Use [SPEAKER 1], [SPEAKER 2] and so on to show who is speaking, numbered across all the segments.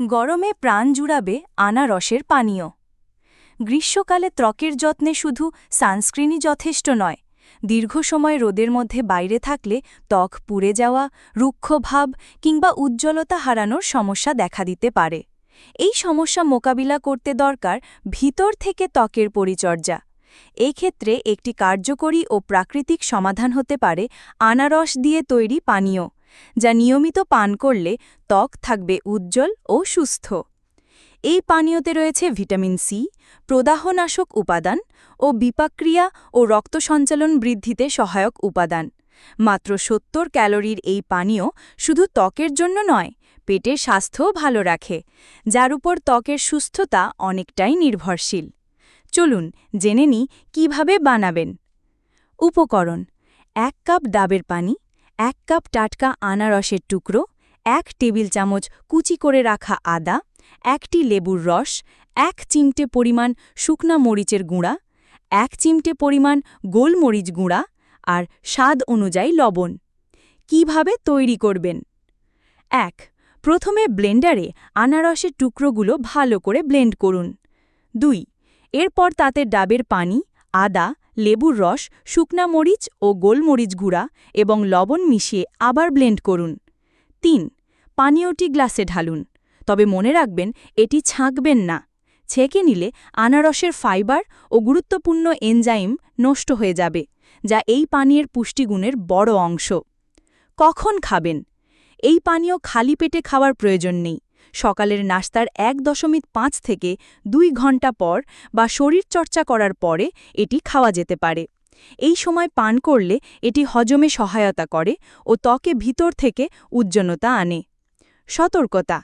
[SPEAKER 1] গরমে প্রাণ জুড়াবে আনারসের পানীয়। গ্রীষ্মকালে ত্বকের যত্নে শুধু সানস্ক্রিনই যথেষ্ট নয়, দীর্ঘ সময় রোদের মধ্যে বাইরে থাকলে ত্বক পুড়ে যাওয়া রুক্ষভাব কিংবা উজ্জ্বলতা হারানোর সমস্যা দেখা দিতে পারে। এই সমস্যা মোকাবিলা করতে দরকার ভিতর থেকে ত্বকের পরিচর্যা। এই ক্ষেত্রে একটি কার্যকরী ও প্রাকৃতিক সমাধান হতে পারে আনারস দিয়ে তৈরি পানীয়। যা নিয়মিত পান করলে ত্বক থাকবে উজ্জ্বল ও সুস্থ। এই পানীয়তে রয়েছে ভিটামিন সি, প্রদাহনাশক উপাদান ও বিপাক্রিয়া ও রক্ত সঞ্চালন বৃদ্ধিতে সহায়ক উপাদান। মাত্র সত্তর ক্যালোরির এই পানীয় শুধু ত্বকের জন্য নয়, পেটের স্বাস্থ্যও ভালো রাখে, যার উপর ত্বকের সুস্থতা অনেকটাই নির্ভরশীল। চলুন জেনে নিই কীভাবে বানাবেন। উপকরণ, এক কাপ ডাবের পানি এক কাপ টাটকা আনারসের টুকরো, এক টেবিল চামচ কুচি করে রাখা আদা, একটি লেবুর রস, এক চিমটে পরিমাণ শুকনা মরিচের গুঁড়া, এক চিমটে পরিমাণ গোলমরিচ গুঁড়া আর স্বাদ অনুযায়ী লবণ। কীভাবে তৈরি করবেন? এক, প্রথমে ব্লেন্ডারে আনারসের টুকরোগুলো ভালো করে ব্লেন্ড করুন। দুই, এরপর তাতে ডাবের পানি আদা, লেবুর রস, শুকনা মরিচ ও গোলমরিচ গুঁড়া এবং লবণ মিশিয়ে আবার ব্লেন্ড করুন। তিন, পানীয়টি গ্লাসে ঢালুন। তবে মনে রাখবেন, এটি ছাঁকবেন না। ছেঁকে নিলে আনারসের ফাইবার ও গুরুত্বপূর্ণ এনজাইম নষ্ট হয়ে যাবে, যা এই পানীয়ের পুষ্টিগুণের বড় অংশ। কখন খাবেন? এই পানীয় খালি পেটে খাওয়ার প্রয়োজন নেই। সকালের নাস্তার এক দশমিক পাঁচ থেকে দুই ঘণ্টা পর বা শরীরচর্চা করার পরে এটি খাওয়া যেতে পারে। এই সময় পান করলে এটি হজমে সহায়তা করে ও ত্বকে ভিতর থেকে উজ্জ্বলতা আনে। সতর্কতা।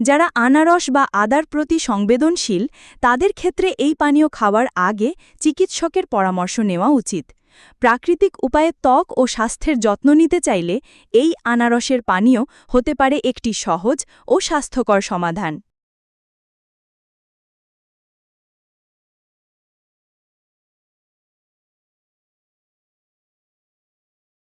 [SPEAKER 1] যারা আনারস বা আদার প্রতি সংবেদনশীল, তাদের ক্ষেত্রে এই পানীয় খাওয়ার আগে চিকিৎসকের পরামর্শ নেওয়া উচিত। প্রাকৃতিক উপায়ে ত্বক ও স্বাস্থ্যের যত্ন নিতে চাইলে এই আনারসের পানীয় হতে পারে একটি সহজ ও স্বাস্থ্যকর সমাধান।